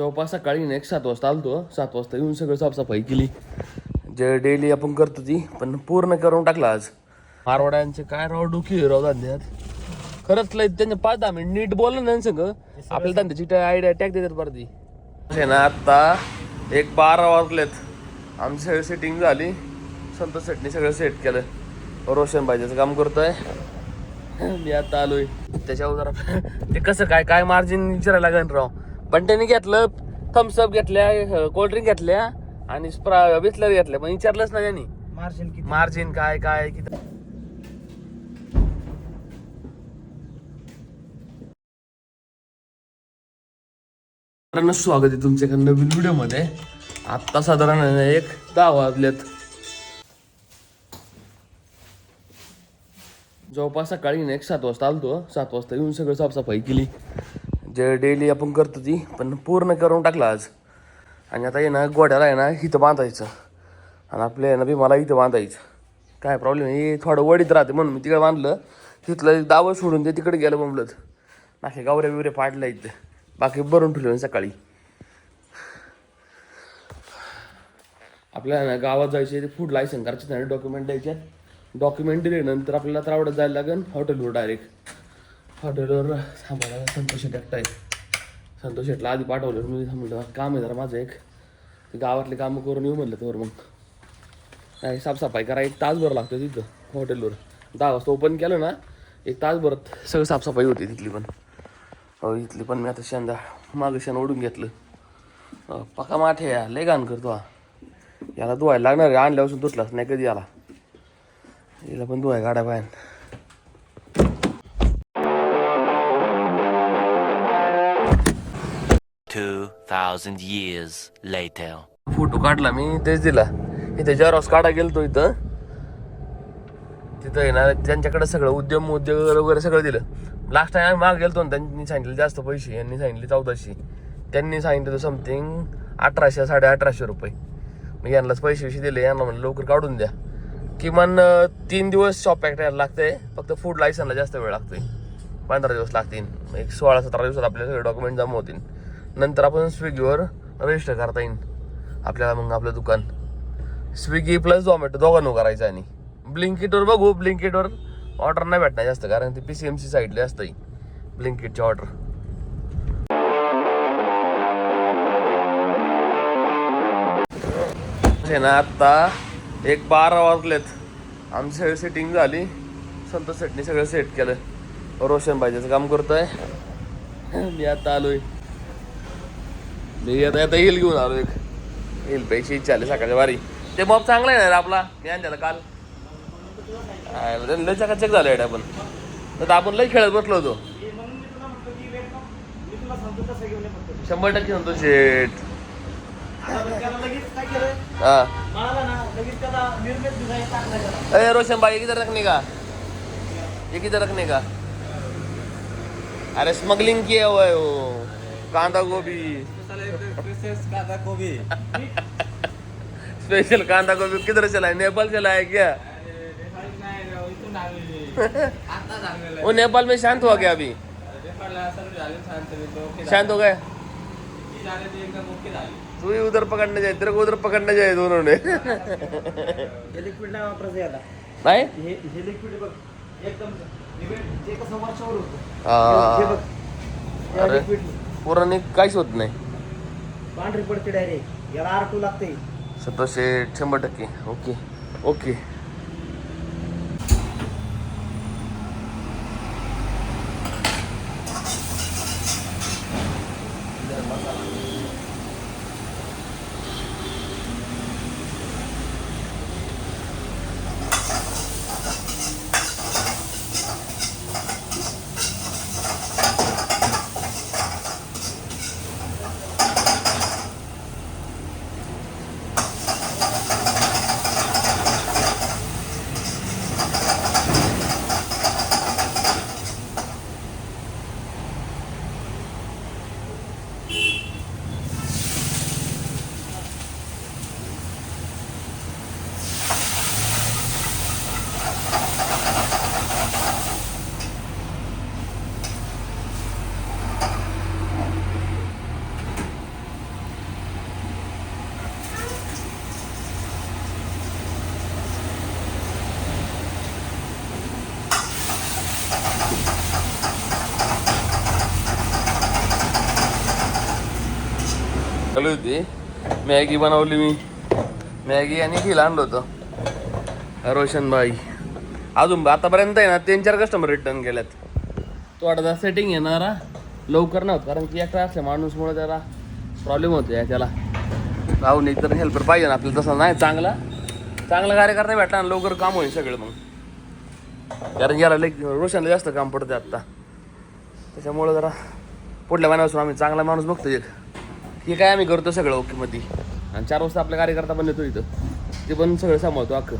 जवळपास सकाळी ना एक सात वाजता आलतो. सात वाजता येऊन सगळं साफसफाई केली. जे डेली आपण करतो ती पण पूर्ण करून टाकला आज. मारवाड्यांचे काय राव डोकी राव धंद्यात. खरंच लय त्यांचे पाच दहा मिनिट नीट बोललं ना सगळं. आपल्याला धंद्याची आयडिया टॅक देतात बरं ती. आहे ना आत्ता एक बारा वाजलेत. आमची सगळी सेटिंग झाली. संतोष सेटने सगळं सेट केलं. रोशन भाईचं काम करतोय. मी आता आलोय. त्याच्यावर जरा ते कसं काय काय मार्जिन विचारायला लागेल राव? पण त्यांनी घेतलं थम्सअप घेतल्या कोल्ड्रिंक घेतल्या आणि स्प्रा बिस्लरी घेतल्या. पण विचारलंच ना त्यांनी. मार्जिन किती? मार्जिन काय काय किती? स्वागत आहे तुमच्या एका नवीन व्हिडिओमध्ये. आत्ता साधारण एक दहा वाजलेत. जवळपास सकाळी एक सात वाजता आलतो. सात वाजता येऊन सगळं साफसफाई केली. जे डेली आपण करतो ती पण पूर्ण करून टाकला आज. आणि आता आहे ना गोड्याला आहे ना इथं बांधायचं. आणि आपल्या आहे ना बी मला इथं बांधायचं. काय प्रॉब्लेम हे थोडं वडीत राहते म्हणून मी तिकडे बांधलं. तिथलं दावं सोडून ते तिकडे गेलं बोंबलत. बाकी गावऱ्या बिवऱ्या पाडल्या इथं. बाकी भरून ठेवलं सकाळी. आपल्याला ना गावात जायचे फूड लायसन करायचे नाही डॉक्युमेंट द्यायचे. डॉक्युमेंट दिल्यानंतर आपल्याला त्रावडं जायला लागेल हॉटेलवर डायरेक्ट हॉटेलवर थांबायला संतोष शेट एकटा आहे. संतोष शेटला आधी पाठवलं मी म्हटलं काम आहे जरा माझं एक. ते गावातले कामं करून येऊ म्हणलं तर मग. नाही साफसफाई करा एक तासभर लागतो तिथं हॉटेलवर. दहा वाजता ओपन केलं ना एक तासभर सगळं साफसफाई होती तिथली पण. हो इथली पण मी आता शेंदा मागं शेण ओढून घेतलं. पका माठे लय घाण करतो हा. याला धुवायला लागणार आहे आणल्यापासून धुतलाच नाही कधी याला. याला पण धुवाय गाड्या बाहेर. Two thousand years later. Photo काढला मी तेच दिला. इथे जेरॉक्स काढा गेलतो इथं तिथं आहे ना त्यांच्याकडे सगळं उद्यम उद्योग वगैरे सगळं दिलं. लास्ट टाइम आम्ही मागे गेलतो ना त्यांनी सांगितलं जास्त पैसे यांनी सांगितले चौदाशे. त्यांनी सांगितलं समथिंग अठराशे साडे अठराशे रुपये. मग यांनाच पैसे विषय दिले यांना म्हणलं लवकर काढून द्या. किमान तीन दिवस शॉप पॅक यायला लागतंय. फक्त फूड लायसनला जास्त वेळ लागतोय. पंधरा दिवस लागतील. मग एक सोळा सतरा दिवसात आपले सगळे डॉक्युमेंट जमा होतील. नंतर आपण स्विगीवर रजिस्टर करता येईल आपल्याला मग आपलं दुकान. स्विगी प्लस झोमॅटो दोघांनो करायचं आणि. ब्लिंकिटवर बघू ब्लिंकिटवर ऑर्डर नाही भेटणार जास्त कारण ते पी सी एम सी साईडला असतं ब्लिंकिटची ऑर्डर आहे ना आत्ता एक बारा वाजलेत. आमची सगळी सेटिंग झाली. संतोष सेटने सगळं सेट केलं. रोशन भाईचं काम करतोय. मी आता आलोय. मी आता आता येईल घेऊन आलो एक. येईल पैसे इच्छा आले सकाळच्या वारी. ते मॉप चांगला आहे ना आपला? ज्ञान आणलेला काल. हा, लय चकाचक झालं एवढ्या पण. तर आपण लय खेळत बसलो होतो. शंभर टक्के म्हणतो शेट हा. अरे रोशन बाई किधर रखने का? ये किधर रखने का? अरे स्मगलिंग किया हुआ है वो. कांदा गोभी स्पेशल कांदा गोभी किधर चला है नेपाल चला है क्या? वो नेपाल में शांत हुआ क्या अभी? शांत हो गया तू ही उधर पकड़ने जाए तेरे को उधर पकड़ने जाए दोनों ने। हे लिक्विड नाही पुराने काहीच होत नाही. पांढरी पडते डायरेक्ट याला आर टू लागते सतराशे शंभर टक्के. ओके. ओके. चालू होती. मॅगी बनवली मी. मॅगी आणि घीला आणलं होतं. रोशनबाई. अजून आतापर्यंत आहे ना तीन चार कस्टमर रिटर्न केल्यात. थोडा सेटिंग येणारा लवकर नव्हतं कारण की एकटा असल्या माणूसमुळे त्याला प्रॉब्लेम होतो या त्याला. राहून एक तर हेल्पर पाहिजे ना आपल्याला तसा नाही चांगला. चांगला कार्यकर्ता भेटला ना लवकर काम होईल सगळं मग. कारण याला लेख रोशनला जास्त काम पडतं आत्ता त्याच्यामुळं जरा पुढल्या महिन्यापासून आम्ही चांगला माणूस बघतो एक. हे काय आम्ही करतो सगळं ओके मध्ये आणि चार वाजता आपल्या कार्यकर्ता पण येतो इथं. ते पण सगळं सांभाळतो अख्खं.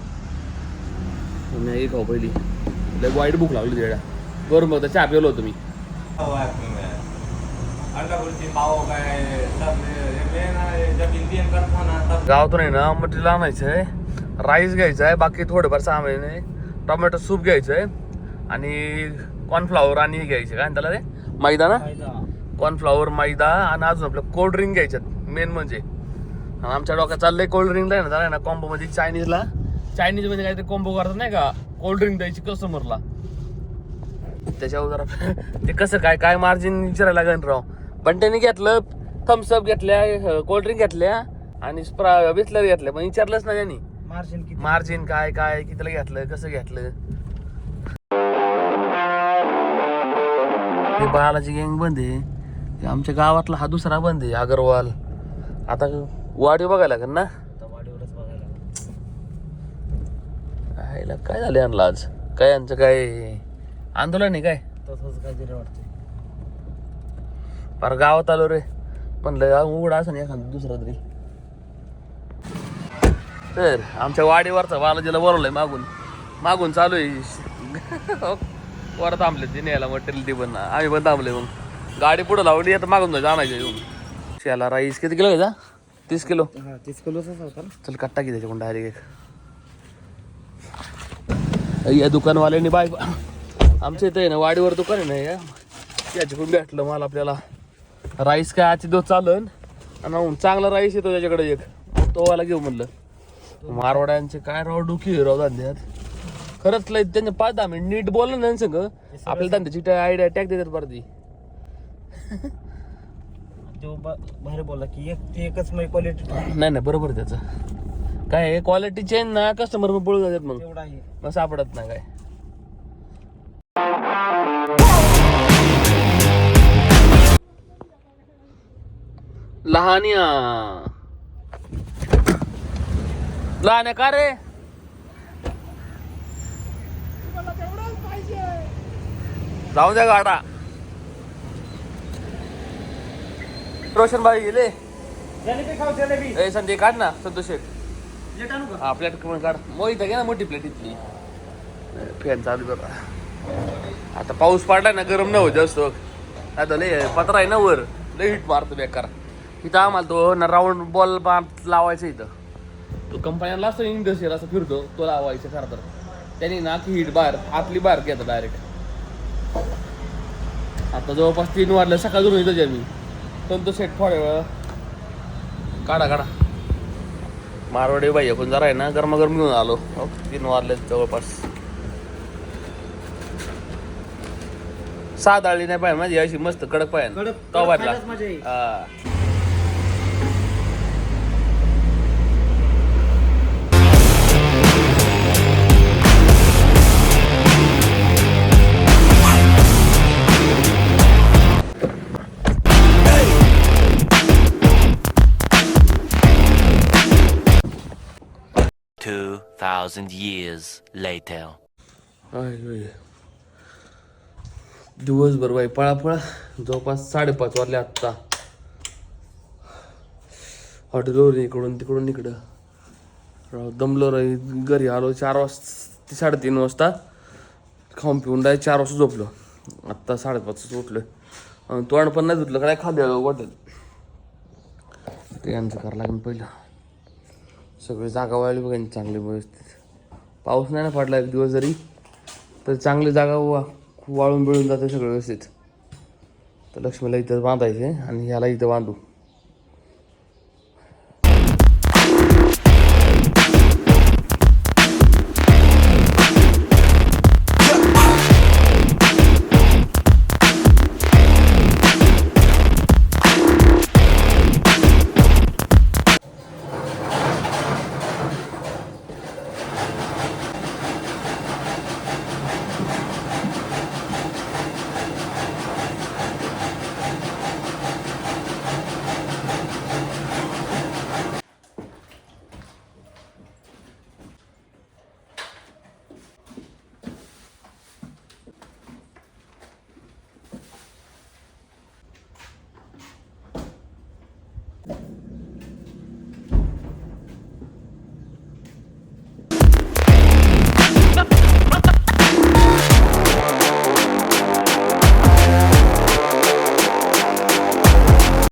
मी एक खाऊ पहिली. लय वाईट भूक लागली त्याला बरं बघ चहा पिवलो होतो मी. अंडा कुल्फी ना आहे ना मटेरियल आणायचं आहे राईस घ्यायचं आहे बाकी थोडंफार सामान आहे टोमॅटो सूप घ्यायचं आहे आणि कॉर्नफ्लॉवर आणि हे घ्यायचे काय त्याला रे मैदा ना? कॉर्नफ्लॉवर मैदा आणि अजून आपलं कोल्ड ड्रिंक घ्यायच्यात. मेन म्हणजे. आमच्या डोक्यात चाललंय कोल्ड ड्रिंकला आहे ना ना कॉम्बो मध्ये चायनीजला चायनीजमध्ये काहीतरी कॉम्बो करतात नाही का? कोल्ड ड्रिंक द्यायची कस्टमरला त्याच्यावर जरा ते कसं काय काय मार्जिन विचारायला लागेल राव. पण त्याने घेतलं थम्सअप घेतल्या कोल्ड ड्रिंक घेतल्या आणि स्प्रा बिस्लरी घेतल्या. पण विचारलंच ना त्यांनी. मार्जिन किती? मार्जिन काय काय कितीला घेतलं कसं घेतलं? बालाची गँग बंद आहे आमच्या गावातला हा दुसरा बंद आहे अगरवाल. आता वाढीव बघायला लागेल ना? वाडीवरच बघायला आईला काय झालं यांना आज? काय यांचं काय आंदोलन आहे काय? तसंच काहीतरी वाटतं पर गावात आलो रे. म्हणलं हा उघडा असं नाही एखादं दुसरा तरी. तर आमच्या वाडीवरचा बालाजीला बोलवलंय मागून. मागून चालू आहे. वर थांबले ते न्यायला मटेरियल ती पण. आम्ही पण थांबले मग. गाडी पुढे लावली आता मागून जायचं आणायचं येऊन. त्याला राईस किती किलो घ्यायचा? तीस किलो? हा तीस किलोचाच होता ना चल कट्टा की त्याच्याकडून डायरेक्ट एक. या दुकानवाल्याने बाय आमच्या इथं आहे ना वाडीवर दुकान आहे ना या. याच्याकडून भेटलं मला आपल्याला. राईस काय आजचे दिवस चालन आणि चांगला राईस येतो त्याच्याकडे एक. तो वाला घेऊ म्हणलं. मारवाड्यांचे काय राव डुकी राव धंद्यात. खरंच लय त्यांचे पाच दहा मिनिट नीट बोललं ना सगळं आपल्याला धंद्याची आयडिया टॅक देतात बरं ती बाहेर बोलला की एक ती एकच मग क्वालिटी नाही नाही बरोबर त्याचं. काय क्वालिटी चेंज ना कस्टमर मग पळून जातात मग. आहे. मग सापडत नाही काय. लहानिया. लहान का रे? जाऊ द्या गाडा. रोशन भाई गेले? जलेबी खाऊ जलेबी. ए संजय काढ ना संतोष शेठ प्लेट आणू का? हा प्लेट काढ. मग इथं घे ना मोठी प्लेट इथली. फॅन चालू कर. आता पाऊस पडलाय ना गरम नाही होत जास्त. आता लय पत्रा आहे ना वर. लय हिट मारतो बेकार. इथं आम्हाला तो ना राऊंड बॉल लावायचा इथं. तो कंपन्यांना असतो इंडस्ट्रियल असं फिरतो तो लावायचा खरं तर. त्यांनी ना की हिट बाहेर आतली बाहेर घेतो डायरेक्ट आता जवळपास तीन वाजल्या सकाळून इथं मी. संतोष शेठ थोड्या वेळ. काढा काढा. मारवाडी बाई आपण जरा आहे ना गरमागरम घेऊन आलो. हो, तीन वाजले जवळपास. सात आळी नाही पाहिजे माझी अशी मस्त कडक पाहिजे कडक- तवा thousand years later. आय, आय. दिवसभर बाई पळापळा जवळपास साडेपाच वाजले आत्ता. हॉटेलवर इकडून तिकडून इकडं. राव दमलो रे. घरी आलो चार वाजता साडेतीन वाजता. खाऊन पिऊन डाय चार वाजता झोपलो. आत्ता साडेपाच उठलो तोंड पण नाही धुतलं काय खाद्य वाटेल ते यांचं करावं लागेल पहिलं. सगळी जागा वाळली बघा चांगली व्यवस्थित पाऊस नाही ना पडला एक दिवस जरी तर चांगली जागा वा वाळून बिळून जाते सगळं व्यवस्थित. तर लक्ष्मीला इथं बांधायचं आणि ह्याला इथं बांधू.